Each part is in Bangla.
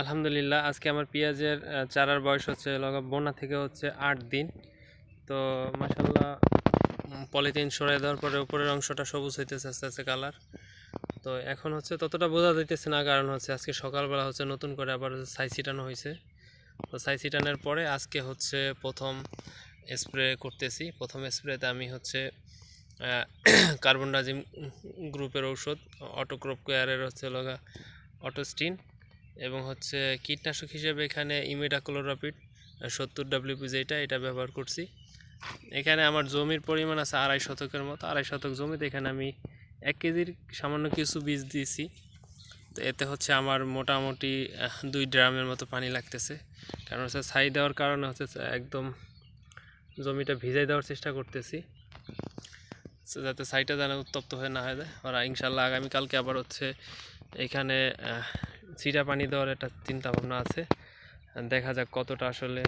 আলহামদুলিল্লাহ, আজকে আমার পেঁয়াজের চারার বয়স হচ্ছে লগা বোনা থেকে হচ্ছে আট দিন। তো মাসাল্লাহ পলিথিন সরাই দেওয়ার পরে উপরের অংশটা সবুজ হইতেছে আস্তে আস্তে কালার। তো এখন হচ্ছে ততটা বোঝা যাইতেছে না, কারণ হচ্ছে আজকে সকালবেলা হচ্ছে নতুন করে আবার সাই ছিটানো হয়েছে তো সাই ছিটানোর পরে আজকে হচ্ছে প্রথম স্প্রে করতেছি। প্রথম স্প্রেতে আমি হচ্ছে কার্বন ডাজিম গ্রুপের ঔষধ অটোক্রপ কেয়ারের হচ্ছে লগা অটোস্টিন এবং হচ্ছে কীটনাশক হিসেবে এখানে ইমিডাক্লোরাপিড সত্তর ডাব্লিউপি যেটা, এটা ব্যবহার করছি। এখানে আমার জমির পরিমাণ আছে আড়াই শতকের মতো। আড়াই শতক জমিতে এখানে আমি এক কেজির সামান্য কিছু বীজ দিয়েছি। তো এতে হচ্ছে আমার মোটামুটি দুই ড্রামের মতো পানি লাগতেছে। কারণ হচ্ছে ছাই দেওয়ার কারণে হচ্ছে একদম জমিটা ভিজাই দেওয়ার চেষ্টা করতেছি। যাতে ছাইটা যেন উত্তপ্ত হয়ে না হয়ে যায়। ওরা ইনশাল্লাহ আগামীকালকে আবার হচ্ছে এখানে চিরা পানি দেওয়ার একটা চিন্তা ভাবনা আছে। দেখা যাক কতটা আসলে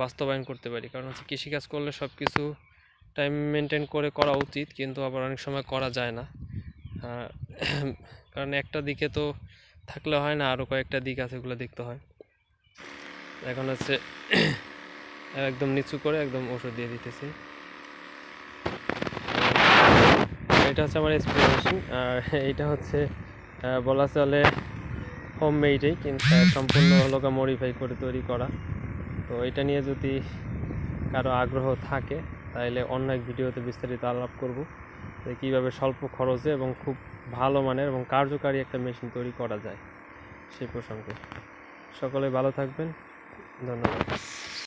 বাস্তবায়ন করতে পারি। কারণ হচ্ছে কৃষিকাজ করলে সব কিছু টাইম মেনটেন করে করা উচিত, কিন্তু আবার অনেক সময় করা যায় না। কারণ একটা দিকে তো থাকলে হয় না আরও কয়েকটা দিক আছে ওগুলো দেখতে হয়। এখন হচ্ছে একদম নিচু করে একদম ওষুধ দিয়ে দিতেছি। এটা হচ্ছে আমার স্প্রে মেশিন আর এইটা হচ্ছে বলা চলে হোম মেডেই কিন্তু সম্পূর্ণ হলো মডিফাই করে তৈরি করা। তো এটা নিয়ে যদি কারও আগ্রহ থাকে তাহলে অন্য এক ভিডিওতে বিস্তারিত আলাপ করব। যে কীভাবে স্বল্প খরচে এবং খুব ভালো মানের এবং কার্যকারী একটা মেশিন তৈরি করা যায় সেই প্রসঙ্গে। সকলে ভালো থাকবেন। ধন্যবাদ।